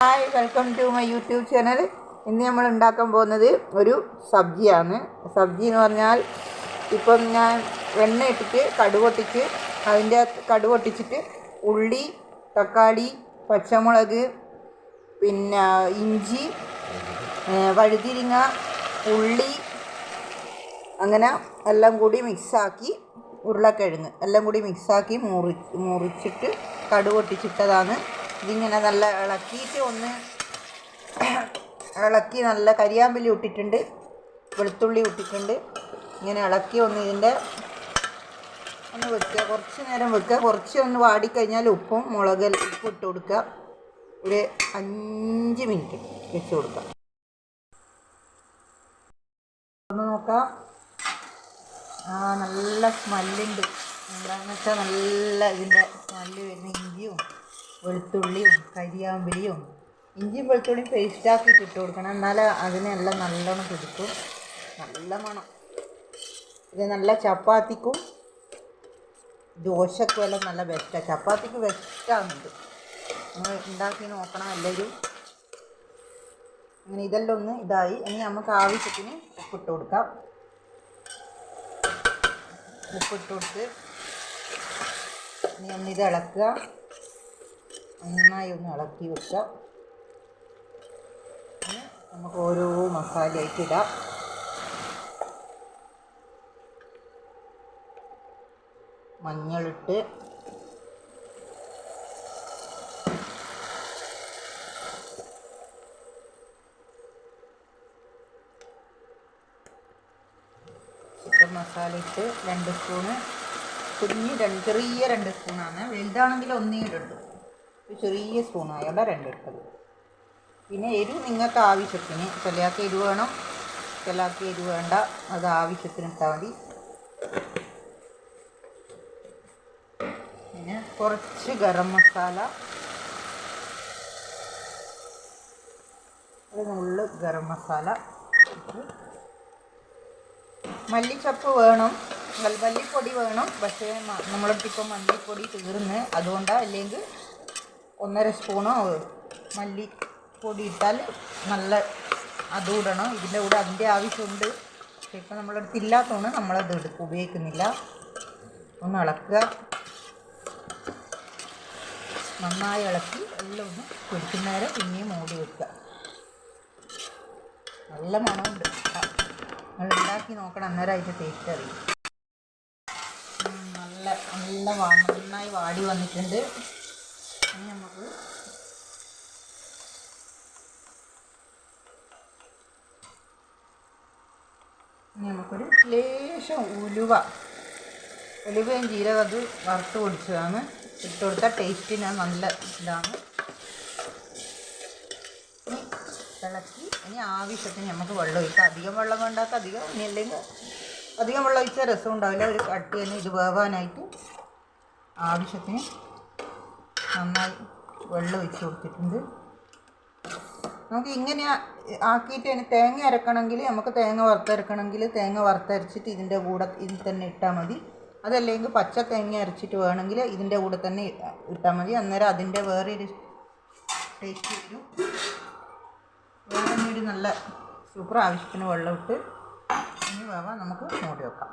Hi welcome to my YouTube channel ഇന്ന് നമ്മൾ ഉണ്ടാക്കാൻ പോകുന്നത് ഒരു സബ്ജിയാണ്. സബ്ജി എന്ന് പറഞ്ഞാൽ ഇപ്പം ഞാൻ എണ്ണ ഇട്ടിട്ട് കടുവൊട്ടിച്ച് അതിന്റെ കടുവൊട്ടിച്ചിട്ട് ഉള്ളി തക്കാളി പച്ചമുളക് പിന്നെ ഇഞ്ചി വഴുതിരിങ്ങ ഉള്ളി അങ്ങനെ എല്ലാം കൂടി മിക്സാക്കി ഉരുളക്കിഴങ്ങ്. എല്ലാം കൂടി മിക്സാക്കി മുറി മുറിച്ചിട്ട് കടുക് പൊട്ടിച്ചിട്ടതാണ് ഇതിങ്ങനെ നല്ല ഇളക്കിയിട്ട് ഒന്ന് ഇളക്കി നല്ല കരിയാമ്പലി ഇട്ടിട്ടുണ്ട് വെളുത്തുള്ളി ഇട്ടിട്ടുണ്ട്. ഇങ്ങനെ ഇളക്കി ഒന്ന് ഇതിന്റെ ഒന്ന് വെക്കുക. കുറച്ച് നേരം വെക്കുക. കുറച്ച് ഒന്ന് വാടിക്കഴിഞ്ഞാൽ ഉപ്പും മുളക് ഉപ്പ് ഇട്ട് കൊടുക്കുക. ഒരു അഞ്ച് മിനിറ്റ് വെച്ച് കൊടുക്കുക. ഒന്ന് നോക്കാം. ആ നല്ല സ്മെല്ലുണ്ട്. എന്താണെന്ന് വെച്ചാൽ നല്ല ഇതിന്റെ സ്മെല്ല് വരുന്ന ഇഞ്ചിയും വെളുത്തുള്ളിയും കരിയാമ്പിലിയും ഇഞ്ചിയും വെളുത്തുള്ളിയും പേസ്റ്റാക്കിയിട്ട് ഇട്ട് കൊടുക്കണം. എന്നാൽ അതിനെല്ലാം നല്ലോണം പിടിക്കും. നല്ല മണം ഇത് നല്ല ചപ്പാത്തിക്കും ദോശക്കും എല്ലാം നല്ല ബെസ്റ്റാണ് ചപ്പാത്തിക്ക് ബെസ്റ്റാകുന്നുണ്ട് നമ്മൾ ഉണ്ടാക്കി നോക്കണം എല്ലാവരും. അങ്ങനെ ഇതെല്ലാം ഒന്ന് ഇതായി. ഇനി നമുക്ക് ആവശ്യത്തിന് ഉപ്പിട്ട് കൊടുക്കാം. ഉപ്പിട്ട് കൊടുത്ത് ഇനി ഒന്നിത് ഇളക്കുക. നന്നായി ഒന്ന് ഇളക്കി വെക്കാം. നമുക്ക് ഓരോ മസാല ഇടാം. മഞ്ഞളിട്ട് ചിക്കൻ മസാല ഇട്ട് രണ്ട് സ്പൂണ് കുഞ്ഞ് രണ്ട് ചെറിയ രണ്ട് സ്പൂണാണ്. വലുതാണെങ്കിൽ ഒന്നേ ഇടുള്ളൂ. ഒരു ചെറിയ സ്പൂണായോണ്ട രണ്ട് ഇട്ടത് പിന്നെ എരിവ് നിങ്ങൾക്ക് ആവശ്യത്തിന് ചിലയാൾക്ക് എരിവ് വേണം ചിലയാൾക്ക് എരിവ് വേണ്ട അത് ആവശ്യത്തിന് ഇട്ടാൽ മതി. പിന്നെ കുറച്ച് ഗരം മസാല. ഒരു ഗരം മസാല മല്ലിച്ചപ്പ് വേണം മല്ലിപ്പൊടി വേണം പക്ഷേ നമ്മളിപ്പോൾ മല്ലിപ്പൊടി തീർന്ന് അതുകൊണ്ടാണ് അല്ലെങ്കിൽ ഒന്നര സ്പൂണോ മല്ലിപ്പൊടി ഇട്ടാൽ നല്ല അതും ഇടണം. ഇതിന്റെ കൂടെ അതിന്റെ ആവശ്യമുണ്ട്. പക്ഷേ ഇപ്പം നമ്മളടുത്ത് ഇല്ലാത്തതുകൊണ്ട് നമ്മളത് എടുക്കും. ഉപയോഗിക്കുന്നില്ല. ഒന്ന് ഇളക്കുക. നന്നായി ഇളക്കി എല്ലാം ഒന്ന് പിടിക്കുന്ന നേരം പിന്നെയും മൂടി വെക്കുക. നല്ല മണമുണ്ട്. നിങ്ങൾ ഉണ്ടാക്കി നോക്കണം. അന്നേരം അതിന്റെ ടേസ്റ്റ് അറിയും. നല്ല നല്ല നന്നായി വാടി വന്നിട്ടുണ്ട്. ഇനി നമുക്ക് ഇനി നമുക്കൊരു ലേശം ഉലുവ. ഉലുവയും ജീരകം അത് വറുത്ത് പൊടിച്ചതാണ്. ഇട്ട് കൊടുത്താൽ ടേസ്റ്റിന് നല്ല ഇതാണ്. ഇനി ഇളക്കി ഇനി ആവശ്യത്തിന് നമുക്ക് വെള്ളം ഒഴിക്കാം. അധികം വെള്ളം വേണ്ടാത്ത അധികം ഇനി അല്ലെങ്കിൽ അധികം വെള്ളം ഒഴിച്ചാൽ രസം ഉണ്ടാവില്ല. ഒരു കട്ടി തന്നെ ഇത് വേവാനായിട്ട് ആവശ്യത്തിന് നന്നായി വെള്ളം ഒഴിച്ച് കൊടുത്തിട്ടുണ്ട്. നമുക്ക് ഇങ്ങനെ ആക്കിയിട്ട് തന്നെ തേങ്ങ അരക്കണമെങ്കിൽ നമുക്ക് തേങ്ങ വറുത്തരക്കണമെങ്കിൽ തേങ്ങ വറുത്തരച്ചിട്ട് ഇതിന്റെ കൂടെ ഇതിൽ തന്നെ ഇട്ടാൽ മതി. അതല്ലെങ്കിൽ പച്ച തേങ്ങ അരച്ചിട്ട് വേണമെങ്കിൽ ഇതിന്റെ കൂടെ തന്നെ ഇട്ടാൽ മതി. അന്നേരം അതിന്റെ വേറെ ഒരു ടേസ്റ്റ് വരും. വേറെ ഒരു നല്ല സൂപ്പർ ആവശ്യത്തിന് വെള്ളം ഇട്ട് ഇനി വേവാൻ നമുക്ക് മൂടി വെക്കാം.